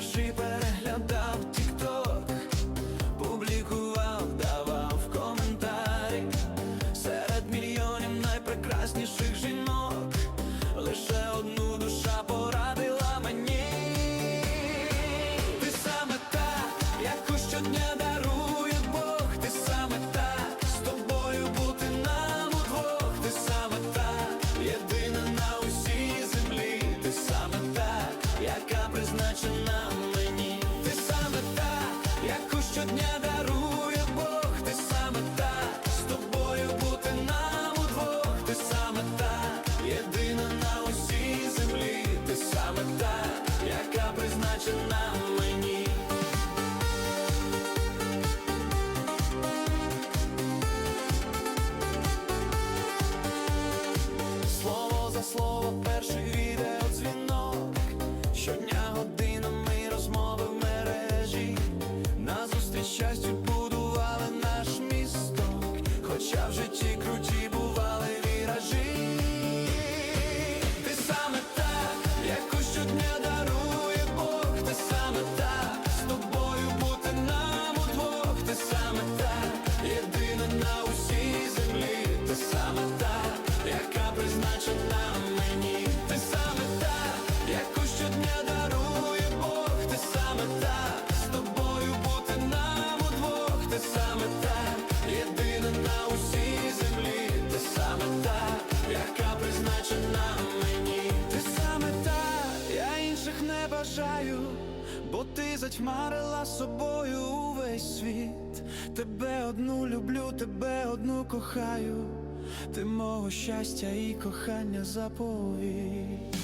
she по перших відео бо ти затьмарила собою увесь світ, тебе одну люблю, тебе одну кохаю, ти мого щастя і кохання заповідь.